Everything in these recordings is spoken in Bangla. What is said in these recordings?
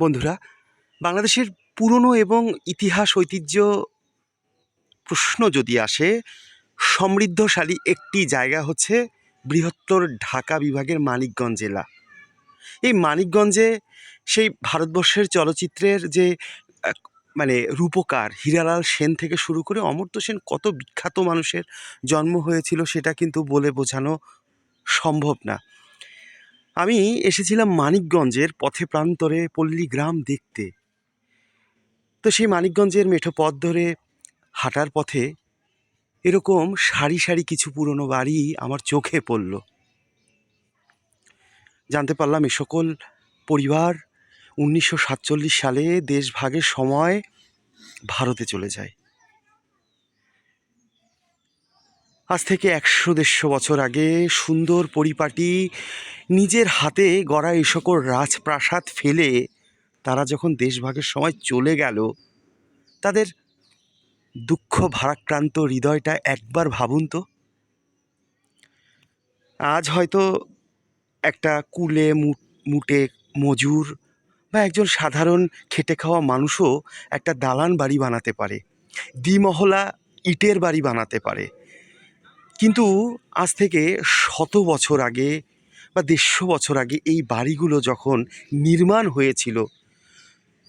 বন্ধুরা, বাংলাদেশের পুরনো এবং ইতিহাস ঐতিহ্য প্রশ্ন যদি আসে, সমৃদ্ধশালী একটি জায়গা হচ্ছে বৃহত্তর ঢাকা বিভাগের মানিকগঞ্জ জেলা। এই মানিকগঞ্জে সেই ভারতবর্ষের চলচ্চিত্রের যে মানে রূপকার হীরালাল সেন থেকে শুরু করে অমর্ত্য সেন কত বিখ্যাত মানুষের জন্ম হয়েছিল সেটা কিন্তু বলে বোঝানো সম্ভব না। আমি এসেছিলাম মানিকগঞ্জের পথে প্রান্তরে পল্লী গ্রাম দেখতে। তো সেই মানিকগঞ্জের মেঠো পথ ধরে হাঁটার পথে এরকম সারি সারি কিছু পুরনো বাড়ি আমার চোখে পড়ল। জানতে পারলাম এ সকল পরিবার উনিশশো সাতচল্লিশ সালে দেশভাগের সময় ভারতে চলে যায়। আজ থেকে একশো দেড়শো বছর আগে সুন্দর পরিপাটি নিজের হাতে গড়া এই সকল রাজপ্রাসাদ ফেলে তারা যখন দেশভাগের সময় চলে গেল, তাদের দুঃখ ভারাক্রান্ত হৃদয়টা একবার ভাবুন তো। আজ হয়তো একটা কুলে মুটে মজুর বা একজন সাধারণ খেটে খাওয়া মানুষও একটা দালান বাড়ি বানাতে পারে, দ্বিমহলা ইটের বাড়ি বানাতে পারে কিন্তু আজ থেকে শত বছর আগে বা দেড়শো বছর আগে এই বাড়িগুলো যখন নির্মাণ হয়েছিল,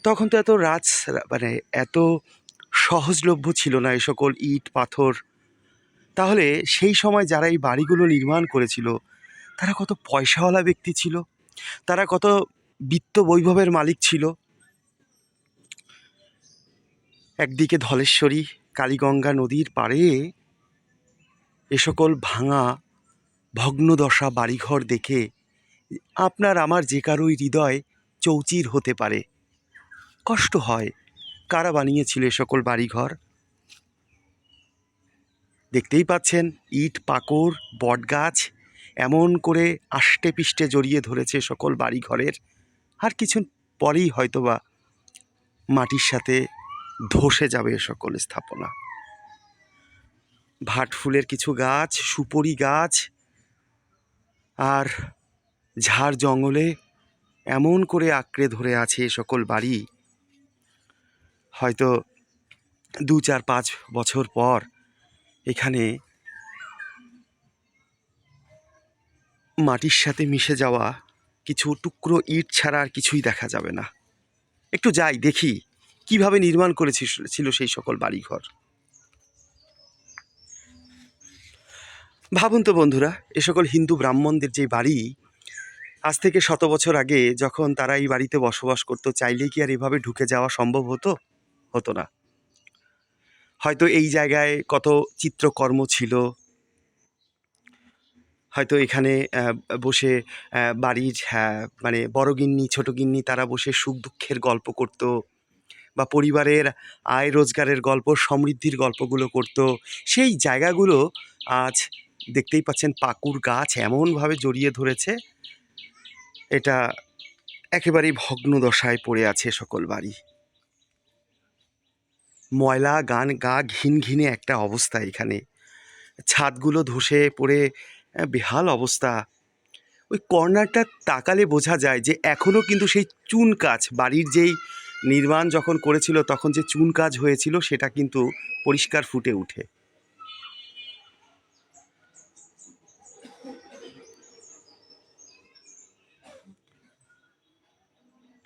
তখন তো এত রাজ মানে এত সহজলভ্য ছিল না এই সকল ইট, পাথর। তাহলে সেই সময় যারা এই বাড়িগুলো নির্মাণ করেছিল, তারা কত পয়সাওয়ালা ব্যক্তি ছিল? তারা কত বিত্ত বৈভবের মালিক ছিল? একদিকে ধলেশ্বরী, কালীগঙ্গা নদীর পাড়ে এ সকল ভাঙা ভগ্নদশা বাড়িঘর দেখে আপনার আমার যে কারোই হৃদয় চৌচির হতে পারে। কষ্ট হয়, কারা বানিয়েছিল এ সকল বাড়িঘর? দেখতেই পাচ্ছেন, ইট, পাকড়, বটগাছ, এমন করে আষ্টে পিষ্টে জড়িয়ে ধরেছে সকল বাড়িঘরের। আর কিছু পরেই হয়তোবা মাটির সাথে ধসে যাবে সকল স্থাপনা। ভাট ফুলের কিছু গাছ, সুপরি গাছ আর ঝাড় জঙ্গলে এমন করে আঁকড়ে ধরে আছে সকল বাড়ি। হয়তো দু চার পাঁচ বছর পর এখানে মাটির সাথে মিশে যাওয়া কিছু টুকরো ইট ছাড়া আর কিছুই দেখা যাবে না। একটু যাই, দেখি কীভাবে নির্মাণ করেছিল ছিল সেই সকল বাড়িঘর। ভাবুন তো বন্ধুরা এ সকল হিন্দু ব্রাহ্মণদের যে বাড়ি আজ থেকে শত বছর আগে যখন তারা এই বাড়িতে বসবাস করতো চাইলেই কি আর এভাবে ঢুকে যাওয়া সম্ভব হতো? হতো না। হয়তো এই জায়গায় কত চিত্রকর্ম ছিল। হয়তো এখানে বসে বাড়ির হ্যাঁ, মানে বড় গিন্নি ছোট গিন্নি তারা বসে সুখ দুঃখের গল্প করতো বা পরিবারের আয় রোজগারের গল্প সমৃদ্ধির গল্পগুলো করতো। সেই জায়গাগুলো আজ দেখতেই পাচ্ছেন পাকুর গাছ এমনভাবে জড়িয়ে ধরেছে। এটা একেবারেই ভগ্ন দশায় পড়ে আছে সকল বাড়ি। ময়লা, গান গা ঘিন ঘিনে একটা অবস্থা এখানে। ছাদগুলো ধসে পড়ে বেহাল অবস্থা। ওই কর্নারটা তাকালে বোঝা যায় যে এখনও কিন্তু সেই চুন কাজ, বাড়ির যেই নির্মাণ যখন করেছিল তখন যে চুন কাজ হয়েছিল সেটা কিন্তু পরিষ্কার ফুটে উঠে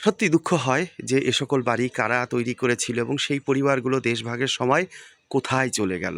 সত্যি দুঃখ হয় যে এ সকল বাড়ি কারা তৈরি করেছিল এবং সেই পরিবারগুলো দেশভাগের সময় কোথায় চলে গেল।